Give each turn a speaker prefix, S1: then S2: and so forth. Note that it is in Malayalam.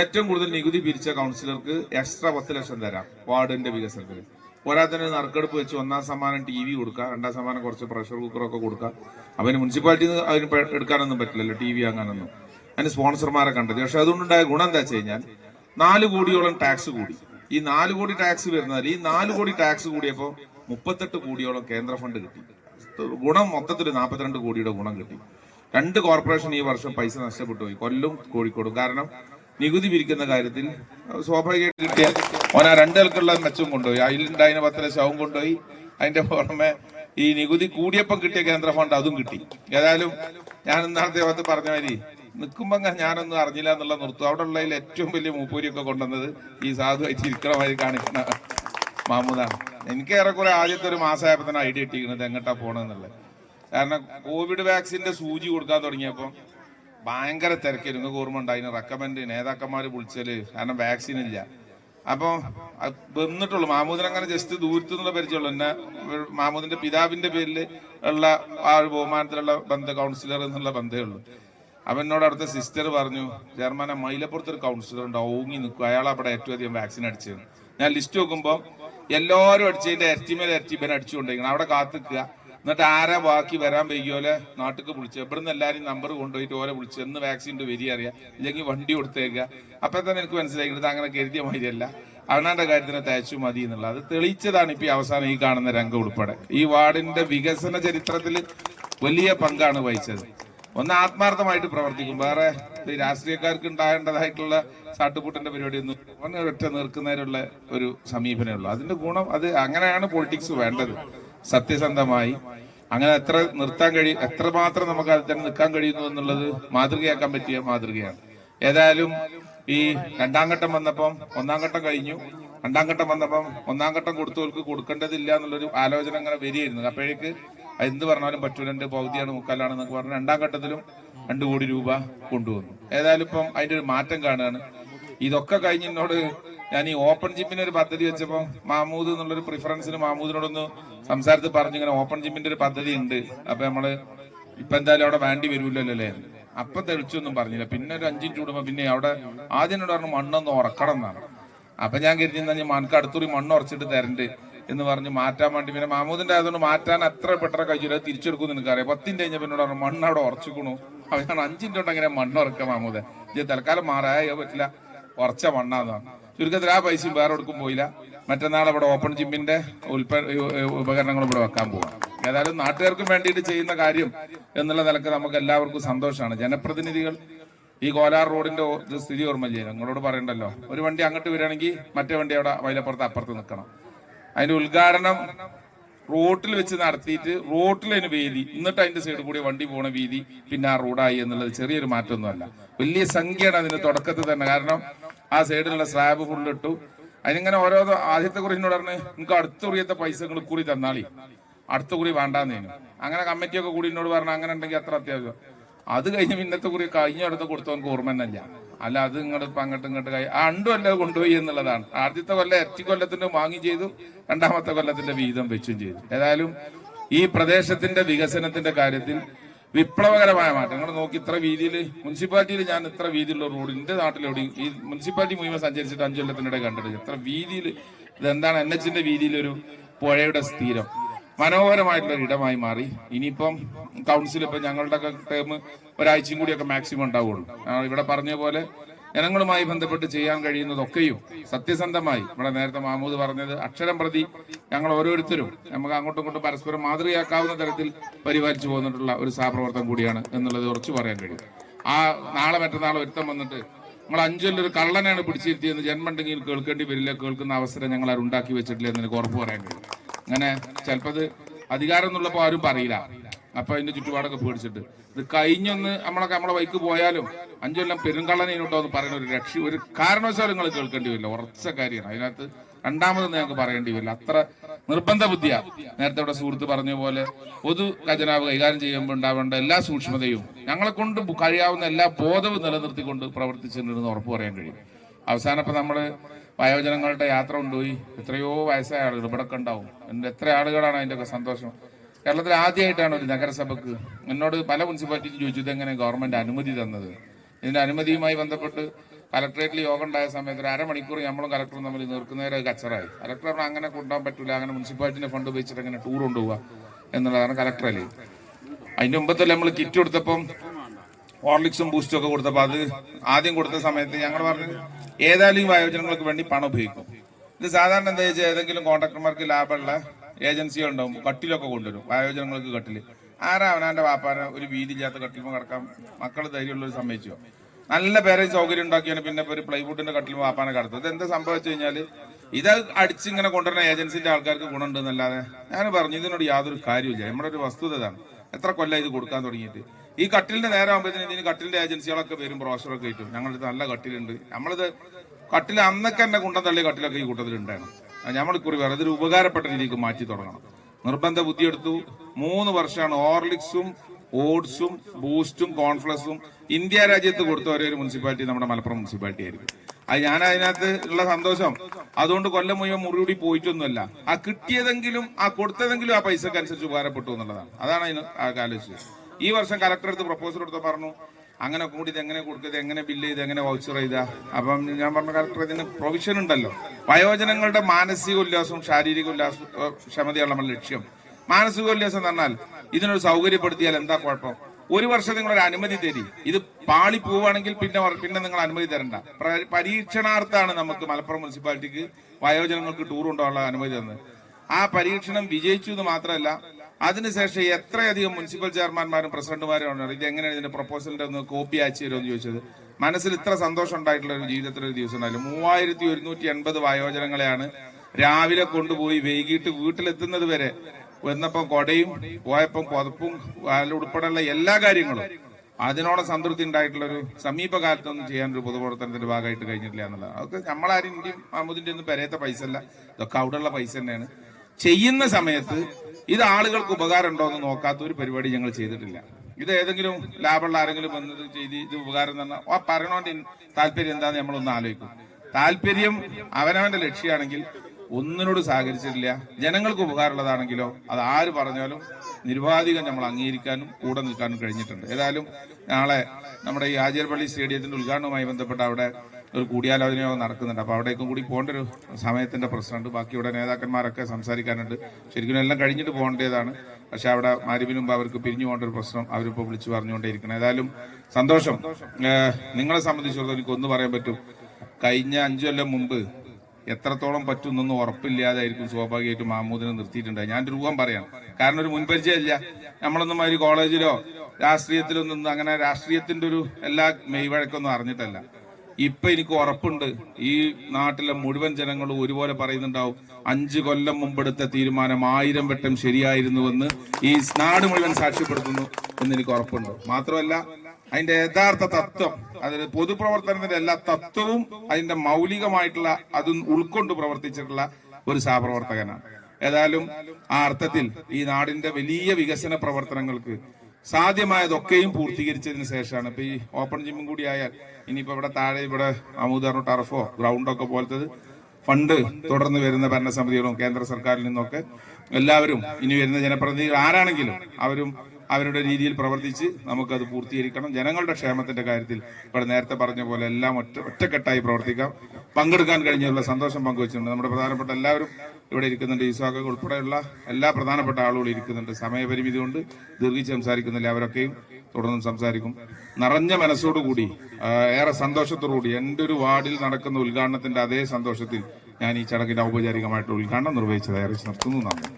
S1: ഏറ്റവും കൂടുതൽ നികുതി പിരിച്ച കൗൺസിലർക്ക് എക്സ്ട്രാ പത്ത് ലക്ഷം തരാം വാർഡിന്റെ വികസനത്തിന്. പോരാത്തതിന് നറുക്കെടുപ്പ് വെച്ച് ഒന്നാം സമ്മാനം ടി വി കൊടുക്കുക രണ്ടാം സമ്മാനം കുറച്ച് പ്രഷർ കുക്കറൊക്കെ കൊടുക്കുക അവന് മുനിസിപ്പാലിറ്റി അതിന് എടുക്കാനൊന്നും പറ്റില്ലല്ലോ ടി വി വാങ്ങാനൊന്നും. അതിന് സ്പോൺസർമാരെ കണ്ടത് പക്ഷെ അതുകൊണ്ടുണ്ടായ ഗുണം എന്താ വെച്ച് കഴിഞ്ഞാൽ നാല് കോടിയോളം ടാക്സ് കൂടി. ഈ നാല് കോടി ടാക്സ് വരുന്നതിൽ ഈ നാല് കോടി ടാക്സ് കൂടിയപ്പോൾ മുപ്പത്തെട്ട് കോടിയോളം കേന്ദ്ര ഫണ്ട് കിട്ടി. ഗുണം മൊത്തത്തിൽ നാൽപ്പത്തിരണ്ട് കോടിയുടെ ഗുണം കിട്ടി. രണ്ട് കോർപ്പറേഷൻ ഈ വർഷം പൈസ നഷ്ടപ്പെട്ടു പോയി. കൊല്ലും കോഴിക്കോടും. കാരണം നികുതി പിരിക്കുന്ന കാര്യത്തിൽ സ്വാഭാവികമായിട്ട് കിട്ടിയ ഓന രണ്ടുകൾക്കുള്ള മെച്ചം കൊണ്ടുപോയി. അതിലുണ്ടായതിന് പത്ത് ലക്ഷവും കൊണ്ടുപോയി. അതിന്റെ പുറമെ ഈ നികുതി കൂടിയപ്പം കിട്ടിയ കേന്ദ്ര ഫണ്ട് അതും കിട്ടി. ഏതായാലും ഞാൻ ഇന്നാളത്തെ ഭാഗത്ത് പറഞ്ഞ മാതിരി നിൽക്കുമ്പോ അങ്ങ് ഞാനൊന്നും അറിഞ്ഞില്ല എന്നുള്ള നിർത്തും. അവിടെ ഉള്ളതിൽ ഏറ്റവും വലിയ മൂപ്പൂരിയൊക്കെ കൊണ്ടുവന്നത് ഈ സാധുവായിട്ട് മാതിരി കാണിക്കുന്ന മാമൂദാണ്. എനിക്ക് ഏറെക്കുറെ ആദ്യത്തെ ഒരു മാസമായപ്പോ തന്നെ ഐഡിയ കിട്ടിയിരിക്കുന്നത് എങ്ങോട്ടാ പോണെന്നുള്ളത്. കാരണം കോവിഡ് വാക്സിന്റെ സൂചി കൊടുക്കാൻ തുടങ്ങിയപ്പോൾ ഭയങ്കര തിരക്കായിരുന്നു നിങ്ങൾക്ക് ഓർമ്മ അതിന് റെക്കമെൻഡ് നേതാക്കന്മാർ വിളിച്ചാൽ കാരണം വാക്സിൻ ഇല്ല. അപ്പോൾ വന്നിട്ടുള്ളൂ. മാമൂദൻ അങ്ങനെ ജസ്റ്റ് ദൂരത്തു നിന്നുള്ള പരിചയമുള്ളൂ. എന്നെ മാമൂദിന്റെ പിതാവിന്റെ പേരിൽ ഉള്ള ആ ഒരു ബഹുമാനത്തിലുള്ള ബന്ധ കൗൺസിലർ എന്നുള്ള ബന്ധമേ ഉള്ളൂ. അപ്പൊ എന്നോട് അടുത്ത സിസ്റ്റർ പറഞ്ഞു ജർമ്മന മൈലപ്പുറത്ത് ഒരു കൗൺസിലർ ഉണ്ട്. ഓങ്ങി നിൽക്കും. അയാൾ അവിടെ ഏറ്റവും അധികം വാക്സിൻ അടിച്ചത്. ഞാൻ ലിസ്റ്റ് നോക്കുമ്പോൾ എല്ലാവരും അടിച്ചതിന്റെ ഇരട്ടിമേൽ ഇരട്ടി ഇവൻ അടിച്ചുകൊണ്ടിരിക്കണം. അവിടെ കാത്തിക്കുക എന്നിട്ട് ആരാ ബാക്കി വരാൻ വൈകിയോലെ? നാട്ടിക്ക് വിളിച്ചു. ഇവിടുന്ന് എല്ലാവരും നമ്പർ കൊണ്ടുപോയിട്ട് ഓലെ വിളിച്ചു. എന്ന് വാക്സിന്റെ വരി അറിയാം. ഇല്ലെങ്കിൽ വണ്ടി കൊടുത്തേക്കുക അപ്പം തന്നെ എനിക്ക് മനസ്സിലാക്കിയിട്ട് അങ്ങനെ കരുതിയ മാതിരിയല്ല. അണ്ണാന്റെ കാര്യത്തിന് തയച്ചു മതി എന്നുള്ളത്. അത് തെളിയിച്ചതാണ് ഇപ്പൊ അവസാനം ഈ കാണുന്ന രംഗം ഉൾപ്പെടെ. ഈ വാർഡിന്റെ വികസന ചരിത്രത്തിൽ വലിയ പങ്കാണ് വഹിച്ചത്. ഒന്ന് ആത്മാർത്ഥമായിട്ട് പ്രവർത്തിക്കും. വേറെ രാഷ്ട്രീയക്കാർക്ക് ഉണ്ടാകേണ്ടതായിട്ടുള്ള സാട്ടുപൂട്ടിന്റെ പരിപാടി ഒന്നും ഒന്ന് ഒറ്റ നിർക്കുന്നതിനുള്ള ഒരു സമീപനമേ ഉള്ളൂ. അതിന്റെ ഗുണം അത് അങ്ങനെയാണ് പൊളിറ്റിക്സ് വേണ്ടത്. സത്യസന്ധമായി. അങ്ങനെ എത്ര നിർത്താൻ കഴിയും എത്രമാത്രം നമുക്ക് അതിൽ തന്നെ നിൽക്കാൻ കഴിയുന്നു എന്നുള്ളത് മാതൃകയാക്കാൻ പറ്റിയ മാതൃകയാണ്. ഏതായാലും ഈ രണ്ടാം ഘട്ടം വന്നപ്പം ഒന്നാം ഘട്ടം കഴിഞ്ഞു. രണ്ടാം ഘട്ടം വന്നപ്പം ഒന്നാം ഘട്ടം കൊടുത്തവർക്ക് കൊടുക്കേണ്ടതില്ല എന്നുള്ളൊരു ആലോചന അങ്ങനെ വരികയായിരുന്നു. അപ്പോഴേക്ക് എന്ത് പറഞ്ഞാലും പറ്റൂല. എന്റെ പൗതിയാണ് മുക്കാലാണ് എന്നൊക്കെ പറഞ്ഞ് രണ്ടാം ഘട്ടത്തിലും രണ്ടു കോടി രൂപ കൊണ്ടുവന്നു. ഏതായാലും ഇപ്പം അതിന്റെ ഒരു മാറ്റം കാണുകയാണ്. ഇതൊക്കെ കഴിഞ്ഞ് എന്നോട് ഞാൻ ഈ ഓപ്പൺ ജിമ്മിന് ഒരു പദ്ധതി വെച്ചപ്പോ മാമൂദ് എന്നുള്ളൊരു പ്രിഫറൻസിന് മാമൂദിനോടൊന്ന് സംസാരത്തിൽ പറഞ്ഞു ഇങ്ങനെ ഓപ്പൺ ജിമ്മിന്റെ ഒരു പദ്ധതി ഉണ്ട്. അപ്പൊ നമ്മൾ ഇപ്പൊ എന്തായാലും അവിടെ വേണ്ടി വരുമല്ലോ അല്ലേ അപ്പൊ തെളിച്ചൊന്നും പറഞ്ഞില്ല. പിന്നെ ഒരു അഞ്ചും ചൂടുമ്പോ പിന്നെ അവിടെ ആദ്യം എന്നോട് പറഞ്ഞു മണ്ണൊന്ന് ഉറക്കണം എന്നാണ്. അപ്പൊ ഞാൻ കരുതി ഞാൻ മണക്ക് അടുത്തൂറി മണ്ണ് ഉറച്ചിട്ട് തരണ്ട് എന്ന് പറഞ്ഞ് മാറ്റാൻ വേണ്ടി. പിന്നെ മാമൂദിന്റെ ആയതുകൊണ്ട് മാറ്റാൻ അത്ര പെട്ടെന്ന് കഴിച്ചില്ല. അത് തിരിച്ചെടുക്കും എനിക്കറിയാം. പത്തിന്റെ കഴിഞ്ഞ പിന്നോട് പറഞ്ഞു മണ്ണ് അവിടെ ഉറച്ചിക്കണു. അപ്പൊ ഞാൻ അഞ്ചിന്റെ കൊണ്ട് അങ്ങനെ മണ്ണ് ഉറക്കാം മാമൂദ്. തൽക്കാലം മാറായോ പറ്റില്ല. ഉറച്ച മണ്ണാന്നാണ്. ചുരുക്കത്തിൽ ആ പൈസയും വേറെ എടുക്കും പോയില്ല. മറ്റന്നാൾ അവിടെ ഓപ്പൺ ജിമ്മിന്റെ ഉൽപ്പ ഉപകരണങ്ങൾ ഇവിടെ വെക്കാൻ പോവാം. ഏതായാലും നാട്ടുകാർക്കും വേണ്ടിയിട്ട് ചെയ്യുന്ന കാര്യം എന്നുള്ള നിലയ്ക്ക് നമുക്ക് എല്ലാവർക്കും സന്തോഷമാണ് ജനപ്രതിനിധികൾ ഈ കോലാർ റോഡിന്റെ സ്ഥിതി ഓർമ്മയില്ലേ നിങ്ങളോട് പറയണ്ടല്ലോ. ഒരു വണ്ടി അങ്ങോട്ട് വരികയാണെങ്കിൽ മറ്റേ വണ്ടി അവിടെ വയലപ്പുറത്ത് അപ്പുറത്ത് നിൽക്കണം. അതിന്റെ ഉദ്ഘാടനം റോട്ടിൽ വെച്ച് നടത്തിയിട്ട് റോട്ടിൽ അതിന് വീതി എന്നിട്ട് അതിന്റെ സൈഡിൽ കൂടി വണ്ടി പോണ വീതി പിന്നെ ആ റോഡായി എന്നുള്ളത് ചെറിയൊരു മാറ്റമൊന്നുമല്ല. വലിയ സംഖ്യയാണ് അതിന്റെ തുടക്കത്തിൽ തന്നെ. കാരണം ആ സൈഡിലുള്ള സ്ലാബ് ഫുള്ളിട്ടു അതിനിങ്ങനെ ഓരോ ആദ്യത്തെ കുറി എന്നോട് പറഞ്ഞ് നിങ്ങൾക്ക് അടുത്ത കുറിയത്തെ പൈസ നിങ്ങൾ കുറി തന്നാളി. അടുത്ത കുറി വേണ്ടാന്നേനു അങ്ങനെ കമ്മിറ്റിയൊക്കെ കൂടി എന്നോട് പറഞ്ഞു അങ്ങനെ ഉണ്ടെങ്കിൽ അത്ര അത്യാവശ്യം. അത് കഴിഞ്ഞ് പിന്നത്തെ കുറി കഴിഞ്ഞ അടുത്ത് നമുക്ക് ഓർമ്മ ഓർമ്മന്നല്ല അല്ല അത് ഇങ്ങോട്ട് ഇപ്പം അങ്ങോട്ട് ഇങ്ങോട്ട് കൈ ആ രണ്ടും അല്ല കൊണ്ടുപോയി എന്നുള്ളതാണ്. ആദ്യത്തെ കൊല്ലം എറ്റി കൊല്ലത്തിന്റെ വാങ്ങി ചെയ്തു രണ്ടാമത്തെ കൊല്ലത്തിന്റെ വീതം വെച്ചും ചെയ്തു. ഏതായാലും ഈ പ്രദേശത്തിന്റെ വികസനത്തിന്റെ കാര്യത്തിൽ വിപ്ലവകരമായ മാറ്റം. നിങ്ങൾ നോക്കി ഇത്ര വീതിയിൽ മുനിസിപ്പാലിറ്റിയിൽ ഞാൻ ഇത്ര വീതിയുള്ള റോഡ് എന്റെ നാട്ടിലെവിടെയും ഈ മുനിസിപ്പാലിറ്റി മുഴുവൻ സഞ്ചരിച്ചിട്ട് അഞ്ചു കൊല്ലത്തിനിടെ കണ്ടത് ഇത്ര വീതിയിൽ ഇതെന്താണ് എൻ എച്ചിന്റെ വീതിയിലൊരു പുഴയുടെ സ്ഥിരം. മനോഹരമായിട്ടുള്ള ഇടമായി മാറി. ഇനിയിപ്പം കൗൺസിൽ ഇപ്പം ഞങ്ങളുടെ ഒക്കെ ടേം ഒരാഴ്ചയും കൂടിയൊക്കെ മാക്സിമം ഉണ്ടാവുള്ളൂ. ഇവിടെ പറഞ്ഞ പോലെ ജനങ്ങളുമായി ബന്ധപ്പെട്ട് ചെയ്യാൻ കഴിയുന്നതൊക്കെയും സത്യസന്ധമായി. ഇവിടെ നേരത്തെ മാമൂദ് പറഞ്ഞത് അക്ഷരം പ്രതി ഞങ്ങൾ ഓരോരുത്തരും നമുക്ക് അങ്ങോട്ടും ഇങ്ങോട്ടും പരസ്പരം മാതൃകയാക്കാവുന്ന തരത്തിൽ പരിപാലിച്ചു പോകുന്നിട്ടുള്ള ഒരു സഹപ്രവർത്തനം കൂടിയാണ് എന്നുള്ളത് ഉറച്ചു പറയാൻ കഴിയും. ആ നാളെ മറ്റന്നാൾ ഒരുത്തം വന്നിട്ട് നമ്മൾ അഞ്ചൊല്ലൊരു കള്ളനാണ് പിടിച്ചിരുത്തിയെന്ന് ജന്മണ്ടെങ്കിൽ കേൾക്കേണ്ടി വരില്ല കേൾക്കുന്ന അവസരം ഞങ്ങൾ ആരും ഉണ്ടാക്കി വെച്ചിട്ടില്ല എന്ന് ഉറപ്പ് പറയാൻ കഴിയും. അങ്ങനെ ചിലപ്പോൾ അത് അധികാരം എന്നുള്ളപ്പോൾ ആരും പറയില്ല. അപ്പൊ അതിന്റെ ചുറ്റുപാടൊക്കെ പേടിച്ചിട്ട്. ഇത് കഴിഞ്ഞൊന്ന് നമ്മളൊക്കെ നമ്മളെ ബൈക്ക് പോയാലും അഞ്ചൊല്ലം പെരുങ്കള്ളനുണ്ടോ എന്ന് പറയുന്ന ഒരു രക്ഷ ഒരു കാരണവശാലും നിങ്ങൾ കേൾക്കേണ്ടി വരില്ല. ഉറച്ച കാര്യമാണ്. അതിനകത്ത് രണ്ടാമത് ഞങ്ങൾക്ക് പറയേണ്ടി വരില്ല. അത്ര നിർബന്ധ ബുദ്ധിയാ. നേരത്തെ ഇവിടെ സുഹൃത്ത് പറഞ്ഞ പോലെ പൊതു ഖജനാവ് കൈകാര്യം ചെയ്യുമ്പോൾ ഉണ്ടാവേണ്ട എല്ലാ സൂക്ഷ്മതയും ഞങ്ങളെ കൊണ്ട് കഴിയാവുന്ന എല്ലാ ബോധവും നിലനിർത്തിക്കൊണ്ട് പ്രവർത്തിച്ചിട്ടുണ്ടെന്ന് ഉറപ്പ് പറയാൻ കഴിയും. അവസാനം ഇപ്പൊ നമ്മൾ വയോജനങ്ങളുടെ യാത്ര കൊണ്ടുപോയി. എത്രയോ വയസ്സായ ആളുകൾ ഇവിടെ ഉണ്ടാവും. എത്ര ആളുകളാണ് ഒക്കെ സന്തോഷം. കേരളത്തിൽ ആദ്യമായിട്ടാണ് ഒരു നഗരസഭക്ക് എന്നോട് പല മുനിസിപ്പാലിറ്റിയും ചോദിച്ചു ഇതെങ്ങനെ ഗവൺമെന്റ് അനുമതി തന്നത്? ഇതിന്റെ അനുമതിയുമായി ബന്ധപ്പെട്ട് കലക്ടറേറ്റിൽ യോഗം ഉണ്ടായ സമയത്ത് ഒരു അരമണിക്കൂർ നമ്മളും കലക്ടറും തമ്മിൽ നിർക്കുന്നവരെ കച്ചറായി. കലക്ടർ പറഞ്ഞാൽ അങ്ങനെ കൊണ്ടുപോകാൻ പറ്റില്ല അങ്ങനെ മുനിസിപ്പാലിറ്റിന്റെ ഫണ്ട് ഉപയോഗിച്ചിട്ട് അങ്ങനെ ടൂർ കൊണ്ടുപോകുക എന്നുള്ളതാണ് കലക്ടറല്ലേ. അതിന്റെ മുമ്പത്തല്ലേ നമ്മൾ കിറ്റ് കൊടുത്തപ്പം ഹോർലിക്സും ബൂസ്റ്റും ഒക്കെ കൊടുത്തപ്പോൾ അത് ആദ്യം കൊടുത്ത സമയത്ത് ഞങ്ങൾ പറഞ്ഞു ഏതായാലും ഈ വയോജനങ്ങൾക്ക് വേണ്ടി പണം ഉപയോഗിക്കും. ഇത് സാധാരണ എന്താ വെച്ചാൽ ഏതെങ്കിലും കോൺട്രാക്ടർമാർക്ക് ലാഭമുള്ള ഏജൻസികൾ ഉണ്ടാവും കട്ടിലൊക്കെ കൊണ്ടുവരും വയോജനങ്ങൾക്ക് കട്ടിൽ. ആരാ അവനാന്റെ വാപ്പാനെ ഒരു വീതിയില്ലാത്ത കട്ടിലുമ്പോൾ കിടക്കാൻ മക്കൾ ഒരു സമ്മതിച്ചോ? നല്ല പേരെ സൗകര്യം ഉണ്ടാക്കിയാണ് പിന്നെ ഒരു പ്ലൈവുഡിന്റെ കട്ടിൽ വാപ്പാനെ കടത്തും ഇത് എന്താ സംഭവിച്ചു കഴിഞ്ഞാൽ ഇത് അടിച്ചിങ്ങനെ കൊണ്ടുവരുന്ന ഏജൻസിന്റെ ആൾക്കാർക്ക് ഗുണമുണ്ട് എന്നല്ലാതെ ഞാൻ പറഞ്ഞു ഇതിനോട് യാതൊരു കാര്യമില്ല നമ്മുടെ ഒരു വസ്തുത ഇതാണ്. എത്ര കൊല്ലം ഇത് കൊടുക്കാൻ തുടങ്ങിയിട്ട്? ഈ കട്ടിലിന്റെ നേരെ ആകുമ്പോഴത്തേന് ഇതിന് കട്ടിലിന്റെ ഏജൻസികളൊക്കെ വരും ബ്രോഷറൊക്കെ കിട്ടും. ഞങ്ങളുടെ നല്ല കട്ടിലുണ്ട്. നമ്മളിത് കട്ടിൽ അന്നൊക്കെ തന്നെ കുണ്ടം തള്ളിയ കട്ടിലൊക്കെ ഈ കൂട്ടത്തിൽ ഉണ്ടായിരുന്നു നമ്മൾ കുറി വേറെ ഇതൊരു ഉപകാരപ്പെട്ട രീതിക്ക് മാറ്റി തുടങ്ങണം. നിർബന്ധ ബുദ്ധി എടുത്തു മൂന്ന് വർഷമാണ് ഓർലിക്സും ഓട്സും ബൂസ്റ്റും കോൺഫ്ലക്സും ഇന്ത്യ രാജ്യത്ത് കൊടുത്ത ഒരേ ഒരു മുനിസിപ്പാലിറ്റി നമ്മുടെ മലപ്പുറം മുനിസിപ്പാലിറ്റി ആയിരിക്കും. അത് ഞാൻ അതിനകത്ത് ഉള്ള സന്തോഷം. അതുകൊണ്ട് കൊല്ലം മുഴുവൻ മുറികൂടി പോയിട്ടൊന്നുമല്ല. ആ കിട്ടിയതെങ്കിലും ആ കൊടുത്തതെങ്കിലും ആ പൈസക്ക് അനുസരിച്ച് ഉപകാരപ്പെട്ടു എന്നുള്ളതാണ്. അതാണ് അതിന് ആലോചിച്ചത് ഈ വർഷം കലക്ടർ അടുത്ത് പ്രപ്പോസൽ എടുത്ത് പറഞ്ഞു. അങ്ങനെ കൂടി ഇത് എങ്ങനെ കൊടുക്കുക എങ്ങനെ ബില്ല് ചെയ്ത് എങ്ങനെ വൗച്ചർ ചെയ്ത? അപ്പം ഞാൻ പറഞ്ഞ കറക്റ്റ് ഇതിന് പ്രൊവിഷൻ ഉണ്ടല്ലോ. വയോജനങ്ങളുടെ മാനസിക ഉല്ലാസവും ശാരീരിക ഉല്ലാസവും ക്ഷമതയാണ് നമ്മുടെ ലക്ഷ്യം. മാനസിക ഉല്ലാസം എന്ന് പറഞ്ഞാൽ ഇതിനൊരു സൗകര്യപ്പെടുത്തിയാൽ എന്താ കുഴപ്പം? ഒരു വർഷം നിങ്ങളൊരു അനുമതി തരി. ഇത് പാളി പോവുകയാണെങ്കിൽ പിന്നെ പിന്നെ നിങ്ങൾ അനുമതി തരണ്ട. പരീക്ഷണാർത്ഥാണ് നമുക്ക് മലപ്പുറം മുനിസിപ്പാലിറ്റിക്ക് വയോജനങ്ങൾക്ക് ടൂർ കൊണ്ടുപോകാനുള്ള അനുമതി തന്നത്. ആ പരീക്ഷണം വിജയിച്ചു എന്ന് മാത്രമല്ല അതിനുശേഷം എത്രയധികം മുനിസിപ്പൽ ചെയർമാൻമാരും പ്രസിഡന്റുമാരും ഇത് എങ്ങനെയാണ് ഇതിന്റെ പ്രപ്പോസലിന്റെ ഒന്ന് കോപ്പി അയച്ചു തരുമെന്ന് ചോദിച്ചത്. മനസ്സിൽ ഇത്ര സന്തോഷം ഉണ്ടായിട്ടുള്ള ഒരു ജീവിതത്തിൽ ഒരു ദിവസം ഉണ്ടായില്ല. മൂവായിരത്തി ഒരുന്നൂറ്റി എൺപത് വയോജനങ്ങളെയാണ് രാവിലെ കൊണ്ടുപോയി വൈകിട്ട് വീട്ടിലെത്തുന്നത് വരെ വന്നപ്പം കൊടയും പോയപ്പം പുതപ്പും ഉൾപ്പെടെയുള്ള എല്ലാ കാര്യങ്ങളും അതിനോട് സംതൃപ്തി ഉണ്ടായിട്ടുള്ള ഒരു സമീപകാലത്തൊന്നും ചെയ്യാൻ ഒരു പൊതുപ്രവർത്തനത്തിന്റെ ഭാഗമായിട്ട് കഴിഞ്ഞിട്ടില്ല എന്നുള്ളത് അതൊക്കെ നമ്മളാരും ഇന്ത്യയും മഹമ്മൂദിന്റെ ഒന്നും പെരയത്തെ പൈസ അല്ല ഇതൊക്കെ അവിടെയുള്ള പൈസ തന്നെയാണ്. ചെയ്യുന്ന സമയത്ത് ഇത് ആളുകൾക്ക് ഉപകാരം ഉണ്ടോ എന്ന് നോക്കാത്ത ഒരു പരിപാടി ഞങ്ങൾ ചെയ്തിട്ടില്ല. ഇത് ഏതെങ്കിലും ലാഭമുള്ള ആരെങ്കിലും വന്നത് ചെയ്ത് ഇത് ഉപകാരം തന്നെ ആ പറയണോന്റെ താല്പര്യം എന്താന്ന് നമ്മളൊന്ന് ആലോചിക്കും. താല്പര്യം അവനവന്റെ ലക്ഷ്യമാണെങ്കിൽ ഒന്നിനോട് സഹകരിച്ചിട്ടില്ല. ജനങ്ങൾക്ക് ഉപകാരമുള്ളതാണെങ്കിലോ അത് ആര് പറഞ്ഞാലും നിരുപാധികം നമ്മൾ അംഗീകരിക്കാനും കൂടെ നിൽക്കാനും കഴിഞ്ഞിട്ടുണ്ട്. ഏതായാലും നാളെ നമ്മുടെ ഈ ആചാര്യപ്പള്ളി സ്റ്റേഡിയത്തിന്റെ ഉദ്ഘാടനവുമായി ബന്ധപ്പെട്ട് അവിടെ ഒരു കൂടിയാലോചനയോ നടക്കുന്നുണ്ട്. അപ്പോൾ അവിടേക്കും കൂടി പോകേണ്ട ഒരു സമയത്തിന്റെ പ്രശ്നമുണ്ട്. ബാക്കി ഇവിടെ നേതാക്കന്മാരൊക്കെ സംസാരിക്കാനുണ്ട്. ശരിക്കും എല്ലാം കഴിഞ്ഞിട്ട് പോകേണ്ടതാണ്. പക്ഷെ അവിടെ മാരിബിന് മുമ്പ് അവർക്ക് പിരിഞ്ഞു പോകേണ്ട ഒരു പ്രശ്നം അവരിപ്പോൾ വിളിച്ചു പറഞ്ഞുകൊണ്ടേയിരിക്കണം ഏതായാലും സന്തോഷം. നിങ്ങളെ സംബന്ധിച്ചിടത്തോളം എനിക്ക് ഒന്ന് പറയാൻ പറ്റും. കഴിഞ്ഞ അഞ്ചു കൊല്ലം മുമ്പ് എത്രത്തോളം പറ്റുന്നൊന്നും ഉറപ്പില്ലാതായിരിക്കും സ്വാഭാവികമായിട്ടും മാമൂദിനെ നിർത്തിയിട്ടുണ്ട് ഞാൻ രൂപം പറയാം. കാരണം ഒരു മുൻപരിചയമില്ല. നമ്മളൊന്നും ഒരു കോളേജിലോ രാഷ്ട്രീയത്തിലൊന്നും അങ്ങനെ രാഷ്ട്രീയത്തിന്റെ ഒരു എല്ലാ മെയ്വഴക്കൊന്നും അറിഞ്ഞിട്ടല്ല. ഇപ്പൊ എനിക്ക് ഉറപ്പുണ്ട്. ഈ നാട്ടിലെ മുഴുവൻ ജനങ്ങളും ഒരുപോലെ പറയുന്നുണ്ടാവും അഞ്ച് കൊല്ലം മുമ്പെടുത്ത തീരുമാനം ആയിരം വട്ടം ശരിയായിരുന്നുവെന്ന് ഈ നാട് മുഴുവൻ സാക്ഷ്യപ്പെടുത്തുന്നു എന്ന് എനിക്ക് ഉറപ്പുണ്ട്. മാത്രമല്ല അതിന്റെ യഥാർത്ഥ തത്വം അതിന് പൊതുപ്രവർത്തനത്തിന്റെ എല്ലാ തത്വവും അതിന്റെ മൗലികമായിട്ടുള്ള അത് ഉൾക്കൊണ്ട് പ്രവർത്തിച്ചിട്ടുള്ള ഒരു സഹപ്രവർത്തകനാണ്. ഏതായാലും ആ അർത്ഥത്തിൽ ഈ നാടിന്റെ വലിയ വികസന പ്രവർത്തനങ്ങൾക്ക് സാധ്യമായതൊക്കെയും പൂർത്തീകരിച്ചതിന് ശേഷമാണ്. ഇപ്പൊ ഈ ഓപ്പൺ ജിമ്മും കൂടി ആയാൽ ഇനിയിപ്പോ ഇവിടെ താഴെ ഇവിടെ അമുദാറിനോ ടർഫോ ഗ്രൗണ്ടൊക്കെ പോലത്തത് ഫണ്ട് തുടർന്ന് വരുന്ന ഭരണസമിതികളും കേന്ദ്ര സർക്കാരിൽ നിന്നൊക്കെ എല്ലാവരും ഇനി വരുന്ന ജനപ്രതിനിധികൾ ആരാണെങ്കിലും അവരും അവരുടെ രീതിയിൽ പ്രവർത്തിച്ച് നമുക്കത് പൂർത്തീകരിക്കണം. ജനങ്ങളുടെ ക്ഷേമത്തിന്റെ കാര്യത്തിൽ ഇവിടെ നേരത്തെ പറഞ്ഞ പോലെ എല്ലാം ഒറ്റ ഒറ്റക്കെട്ടായി പ്രവർത്തിക്കാം. പങ്കെടുക്കാൻ കഴിഞ്ഞുള്ള സന്തോഷം പങ്കുവച്ചിട്ടുണ്ട്. നമ്മുടെ പ്രധാനപ്പെട്ട എല്ലാവരും ഇവിടെ ഇരിക്കുന്നുണ്ട് ഈസാഖ ഉൾപ്പെടെയുള്ള എല്ലാ പ്രധാനപ്പെട്ട ആളുകളും ഇരിക്കുന്നുണ്ട്. സമയപരിമിതി കൊണ്ട് ദീർഘിച്ച് സംസാരിക്കുന്നില്ല. അവരൊക്കെയും തുടർന്നും സംസാരിക്കും. നിറഞ്ഞ മനസ്സോടുകൂടി ഏറെ സന്തോഷത്തോടുകൂടി എന്റെ ഒരു വാർഡിൽ നടക്കുന്ന ഉദ്ഘാടനത്തിന്റെ അതേ സന്തോഷത്തിൽ ഞാൻ ഈ ചടങ്ങിന്റെ ഔപചാരികമായിട്ട് ഉദ്ഘാടനം നിർവഹിച്ചതായി അറിയിച്ച് നിർത്തുന്നു. നന്ദി.